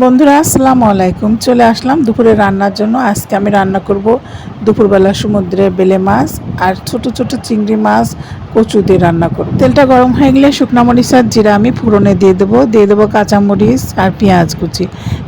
বন্ধুরা, আসসালামু আলাইকুম। চলে আসলাম দুপুরে রান্নার জন্য। আজকে আমি রান্না করব দুপুরবেলা সমুদ্রে বেলে মাছ আর ছোট ছোট চিংড়ি মাছ কচু দিয়ে রান্না করব। তেলটা গরম হয়ে গেলে শুকনো মরিচ আর জিরা আমি ফোড়নে দিয়ে দেবো। দিয়ে দেবো কাঁচামরিচ আর পেঁয়াজ কুচি।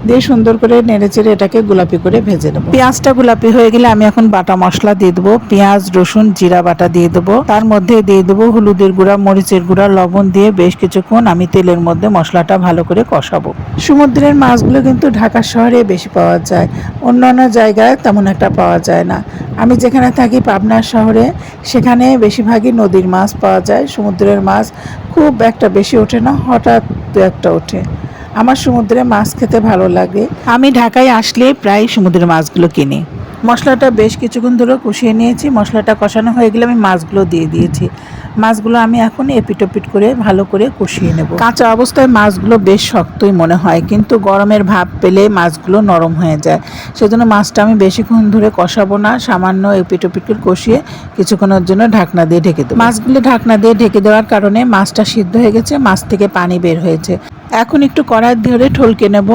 দিয়ে সুন্দর করে নেড়ে চেড়ে এটাকে গোলাপি করে ভেজে নেব। পেঁয়াজটা গোলাপি হয়ে গেলে আমি এখন বাটা মশলা দিয়ে দেবো। পেঁয়াজ, রসুন, জিরা বাটা দিয়ে দেবো। তার মধ্যে দিয়ে দেবো হলুদের গুঁড়া, মরিচের গুঁড়া, লবণ দিয়ে বেশ কিছুক্ষণ আমি তেলের মধ্যে মশলাটা ভালো করে কষাবো। সমুদ্রের মাছগুলো কিন্তু ঢাকা শহরে বেশি পাওয়া যায়। অন্যান্য জায়গায় তেমন একটা পাওয়া যায় না। আমি যেখানে থাকি, পাবনা শহরে, সেখানে বেশিরভাগই নদীর মাছ পাওয়া যায়। সমুদ্রের মাছ খুব একটা বেশি ওঠে না, হঠাৎ একটা ওঠে। আমার সমুদ্রে মাছ খেতে ভালো লাগে। আমি ঢাকায় আসলে প্রায় সমুদ্রের মাছগুলো কিনি। মশলাটা বেশ কিছুক্ষণ ধরে কষিয়ে নিয়েছি। মশলাটা কষানো হয়ে গেলে আমি মাছগুলো দিয়ে দিয়েছি। মাছগুলো আমি এখন এপিটোপিট করে ভালো করে কষিয়ে নেব। কাঁচা অবস্থায় মাছগুলো বেশ শক্তই মনে হয়, কিন্তু গরমের ভাব পেলে মাছগুলো নরম হয়ে যায়। সেজন্য মাছটা আমি বেশিক্ষণ ধরে কষাবো না। সামান্য এপিটোপিট করে কষিয়ে কিছুক্ষণের জন্য ঢাকনা দিয়ে ঢেকে দেবো। মাছগুলো ঢাকনা দিয়ে ঢেকে দেওয়ার কারণে মাছটা সিদ্ধ হয়ে গেছে। মাছ থেকে পানি বের হয়েছে। এখন একটু কড়াই ধরে ঠলকে নেব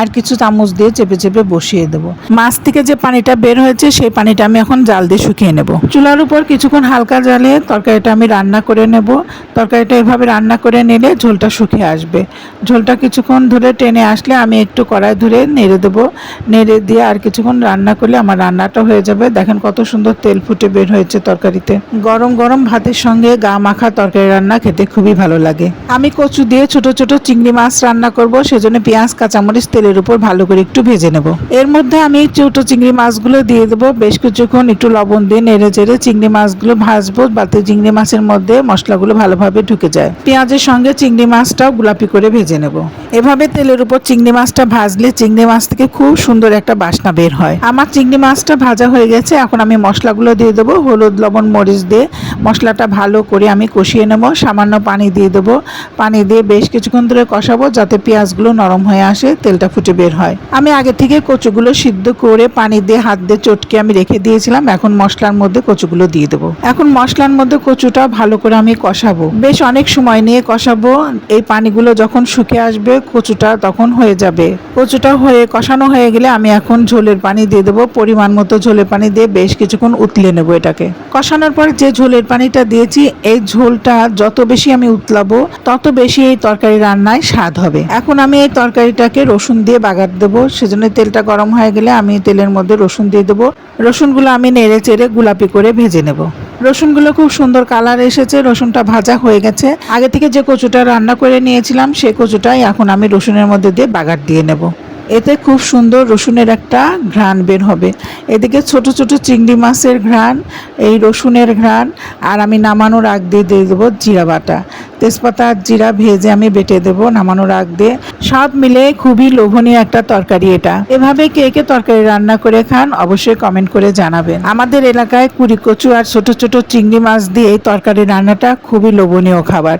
আর কিছু চামচ দিয়ে চেপে চেপে বসিয়ে দেবো। মাছ থেকে যে পানিটা বের হয়েছে, সেই পানিটা আমি এখন জাল দিয়ে শুকিয়ে নেব। চুলার উপর কিছুক্ষণ হালকা জালে তরকারিটা আমি রান্না করে নেব। তরকারিটা এভাবে রান্না করে নিলে ঝোলটা শুকিয়ে আসবে। ঝোলটা কিছুক্ষণ ধরে টেনে আসলে আমি একটু কড়াই ধরে নেড়ে দেবো। নেড়ে দিয়ে আর কিছুক্ষণ রান্না করলে আমার রান্নাটা হয়ে যাবে। দেখেন কত সুন্দর তেল ফুটে বের হয়েছে তরকারিতে। গরম গরম ভাতের সঙ্গে গা মাখা তরকারি রান্না খেতে খুবই ভালো লাগে। আমি কচু দিয়ে ছোট ছোট চিংড়ি মাছ রান্না করব, সেজন্য পেঁয়াজ, কাঁচামরিচ তেলের উপর ভালো করে একটু ভেজে নেব। এর মধ্যে আমি ছোট চিংড়ি মাছগুলো দিয়ে দেবো। বেশ কিছুক্ষণ একটু লবণ দিয়ে নেড়ে চেড়ে চিংড়ি মাছগুলো ভাজবো বাতে চিংড়ি মাছের মধ্যে মশলাগুলো ভালোভাবে ঢুকে যায়। পেঁয়াজের সঙ্গে চিংড়ি মাছটাও গোলাপি করে ভেজে নেব। এভাবে তেলের উপর চিংড়ি মাছটা ভাজলে চিংড়ি মাছ থেকে খুব সুন্দর একটা বাসনা বের হয়। আমার চিংড়ি মাছটা ভাজা হয়ে গেছে, এখন আমি মশলাগুলো দিয়ে দেবো, হলুদ, লবণ, মরিচ দিয়ে মশলাটা ভালো করে আমি কষিয়ে নেব, সামান্য পানি দিয়ে দেবো। পানি দিয়ে বেশ কিছুক্ষণ ধরে কষাবো যাতে পেঁয়াজগুলো নরম হয়ে আসে, তেলটা ফুটে বের হয়। আমি আগে থেকে কচুগুলো সিদ্ধ করে পানি দিয়ে হাত দিয়ে চটকে আমি রেখে দিয়েছিলাম, এখন মশলার মধ্যে কচুগুলো দিয়ে দেবো। এখন মশলার মধ্যে কচুটা ভালো করে আমি কষাবো। বেশ অনেক সময় নিয়ে কষাবো, এই পানিগুলো যখন শুকে আসবে কচুটা তখন হয়ে যাবে। কচুটা হয়ে কষানো হয়ে গেলে আমি এখন ঝোলের পানি দিয়ে দেবো। পরিমাণ মতো ঝোলের পানি দিয়ে বেশ কিছুক্ষণ উতলে নেব এটাকে। কষানোর পর যে ঝোলের পানিটা দিয়েছি, এই ঝোলটা যত বেশি আমি উতলাবো, তত বেশি এই তরকারি রান্নায় স্বাদ হবে। এখন আমি এই তরকারিটাকে রসুন দিয়ে বাগার দেবো। সেজন্য তেলটা গরম হয়ে গেলে আমি তেলের মধ্যে রসুন দিয়ে দেবো। রসুনগুলো আমি নেড়ে চেড়ে গোলাপি করে ভেজে নেব। রসুনগুলো খুব সুন্দর কালার এসেছে, রসুনটা ভাজা হয়ে গেছে। আগে থেকে যে কচুটা রান্না করে নিয়েছিলাম সেই কচুটাই এখন আমি রসুনের মধ্যে দিয়ে বাগার দিয়ে নেব। এতে খুব সুন্দর রসুনের একটা ঘ্রাণ বের হবে। এদিকে ছোট ছোট চিংড়ি মাছের ঘ্রাণ, এই রসুনের ঘ্রাণ, আর আমি নামানোর আগ দিয়ে দিয়ে দেবো জিরা বাটা। তেজপাতা আর জিরা ভেজে আমি বেটে দেবো নামানোর আগ দিয়ে। সব মিলে খুবই লোভনীয় একটা তরকারি এটা। এভাবে কে কে তরকারি রান্না করে খান অবশ্যই কমেন্ট করে জানাবেন। আমাদের এলাকায় কুড়ি কচু আর ছোট ছোট চিংড়ি মাছ দিয়ে এই তরকারি রান্নাটা খুবই লোভনীয় খাবার।